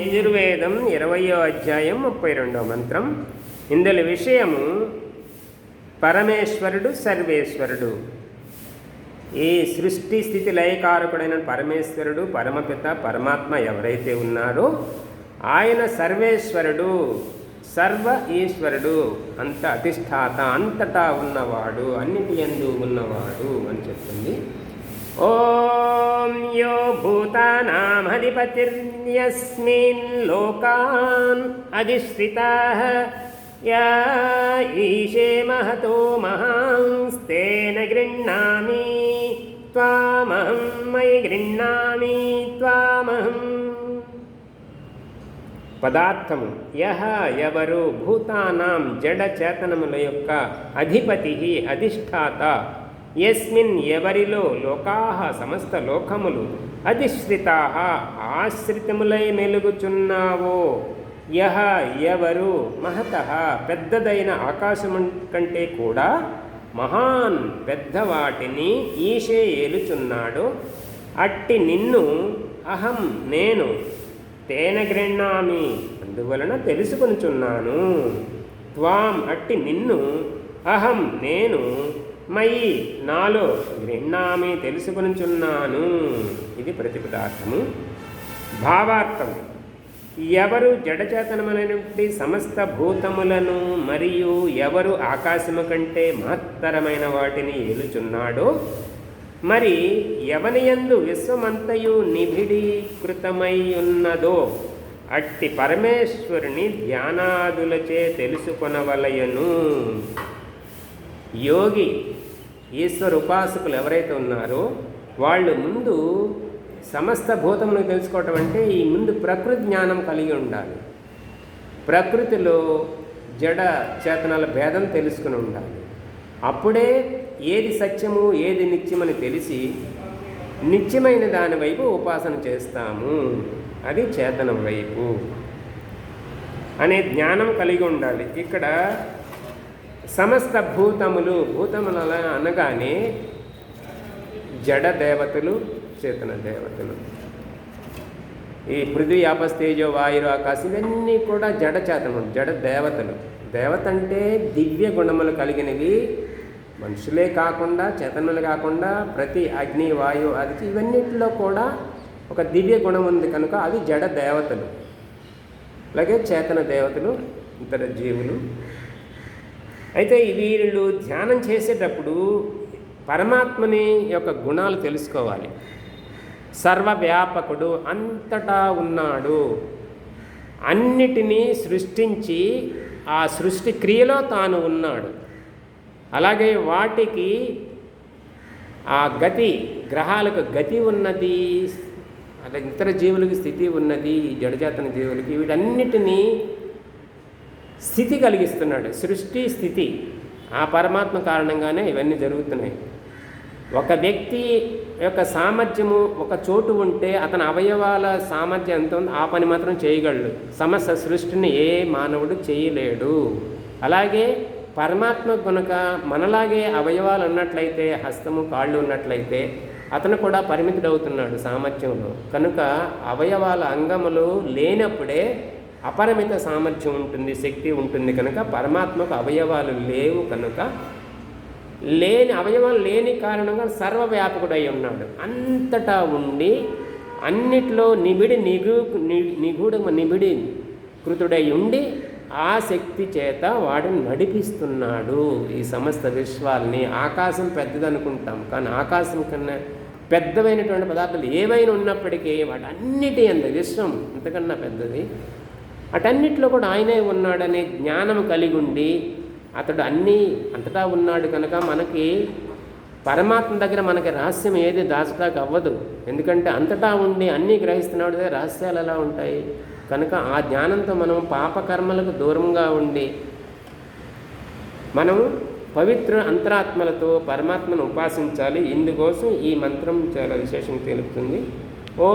యజుర్వేదం ఇరవయో అధ్యాయం ముప్పై రెండో మంత్రం. ఇందులో విషయము పరమేశ్వరుడు సర్వేశ్వరుడు. ఈ సృష్టి స్థితి లయకారకుడైన పరమేశ్వరుడు పరమపిత పరమాత్మ ఎవరైతే ఉన్నారో ఆయన సర్వేశ్వరుడు సర్వ ఈశ్వరుడు అంత అధిష్టాత అంతటా ఉన్నవాడు అన్నిటి ఎందు ఉన్నవాడు అని చెప్తుంది. ఓం యో భూతానామధిపతిర్యస్మిన్ లోకాన్ అధిష్ఠితా. యా ఈశే మహతో మహాంస్తేన గృహ్ణామి త్వామహం మయి గృహ్ణామి త్వామహం. పదార్థము యహ ఎవరు భూతానాం జడ చేతనముల యొక్క అధిపతి అధిష్టాత యస్మిన్ ఎవరిలో లోకాహ సమస్త లోకములు అధిశ్రితా ఆశ్రితములై మెలుగుచున్నావో? యహ ఎవరు? మహత పెద్దదైన ఆకాశము కంటే కూడా మహాన్ పెద్దవాటిని ఈశే ఏలుచున్నాడు. అట్టి నిన్ను అహం నేను తేన గృహ్ణామి అందువలన తెలుసుకొనుచున్నాను. త్వాం అట్టి నిన్ను అహం నేను మయి నాలో గృహ్ణామి తెలుసుకునిచున్నాను. ఇది ప్రతిపదార్థము. భావార్థం. ఎవరు జడచేతనమైనటువంటి సమస్త భూతములను మరియు ఎవరు ఆకాశము కంటే మహత్తరమైన వాటిని ఏలుచున్నాడో మరి ఎవనియందు విశ్వమంతయు నిభిడీకృతమై ఉన్నదో అట్టి పరమేశ్వరుని ధ్యానాదులచే తెలుసుకొనవలయను. యోగి ఈశ్వర ఉపాసకులు ఎవరైతే ఉన్నారో వాళ్ళు ముందు సమస్త భూతమును తెలుసుకోవటం అంటే ఈ ముందు ప్రకృతి జ్ఞానం కలిగి ఉండాలి. ప్రకృతిలో జడ చేతనాల భేదం తెలుసుకుని ఉండాలి. అప్పుడే ఏది సత్యము ఏది నిత్యమని తెలిసి నిత్యమైన దాని వైపు ఉపాసన చేస్తాము. అది చేతనం వైపు అనే జ్ఞానం కలిగి ఉండాలి. ఇక్కడ సమస్త భూతములు భూతముల అనగానే జడ దేవతలు చేతన దేవతలు. ఈ పృథ్వీ ఆపస్తేజో వాయురు ఆకాశ ఇవన్నీ కూడా జడ చేతనం జడ దేవతలు. దేవత అంటే దివ్య గుణములు కలిగినవి. మనుషులే కాకుండా చేతనులు కాకుండా ప్రతి అగ్ని వాయు అది ఇవన్నిటిలో కూడా ఒక దివ్య గుణం ఉంది కనుక అవి జడ దేవతలు. అలాగే చేతన దేవతలు ఇతర జీవులు అయితే వీళ్ళు ధ్యానం చేసేటప్పుడు పరమాత్మని యొక్క గుణాలు తెలుసుకోవాలి. సర్వవ్యాపకుడు అంతటా ఉన్నాడు. అన్నిటినీ సృష్టించి ఆ సృష్టి క్రియలో తాను ఉన్నాడు. అలాగే వాటికి ఆ గతి గ్రహాలకు గతి ఉన్నది అలా ఇతర జీవులకి స్థితి ఉన్నది జడజాతన జీవులకి వీటన్నిటినీ స్థితి కలిగిస్తున్నాడు. సృష్టి స్థితి. ఆ పరమాత్మ కారణంగానే ఇవన్నీ జరుగుతున్నాయి. ఒక వ్యక్తి యొక్క సామర్థ్యము ఒక చోటు ఉంటే అతని అవయవాల సామర్థ్యం ఎంత ఉందో ఆ పని మాత్రం చేయగలడు. సమస్య సృష్టిని ఏ మానవుడు చేయలేడు. అలాగే పరమాత్మ కనుక మనలాగే అవయవాలు ఉన్నట్లయితే హస్తము కాళ్ళు ఉన్నట్లయితే అతను కూడా పరిమితుడవుతున్నాడు సామర్థ్యంలో. కనుక అవయవాల అంగములు లేనప్పుడే అపరిమిత సామర్థ్యం ఉంటుంది శక్తి ఉంటుంది కనుక పరమాత్మకు అవయవాలు లేవు కనుక లేని అవయవాలు లేని కారణంగా సర్వవ్యాపకుడై ఉన్నాడు. అంతటా ఉండి అన్నిట్లో నిబిడి నిగు నిగూఢ నిబిడి కృతుడై ఉండి ఆ శక్తి చేత వాడిని నడిపిస్తున్నాడు. ఈ సమస్త విశ్వాల్ని ఆకాశం పెద్దదనుకుంటాం. కానీ ఆకాశం కన్నా పెద్దవైనటువంటి పదార్థాలు ఏవైనా ఉన్నప్పటికీ వాటి అన్నిటి అంత విశ్వం అంతకన్నా పెద్దది అటన్నిట్లో కూడా ఆయనే ఉన్నాడనే జ్ఞానం కలిగి ఉండి అతడు అన్నీ అంతటా ఉన్నాడు కనుక మనకి పరమాత్మ దగ్గర మనకి రహస్యం ఏది దాచడానికి అవ్వదు. ఎందుకంటే అంతటా ఉండి అన్నీ గ్రహిస్తున్నాడు రహస్యాలు ఎలా ఉంటాయి? కనుక ఆ జ్ఞానంతో మనం పాపకర్మలకు దూరంగా ఉండి మనం పవిత్ర అంతరాత్మలతో పరమాత్మను ఉపాసించాలి. ఇందుకోసం ఈ మంత్రం చాలా విశేషం తెలుపుతుంది. ఓ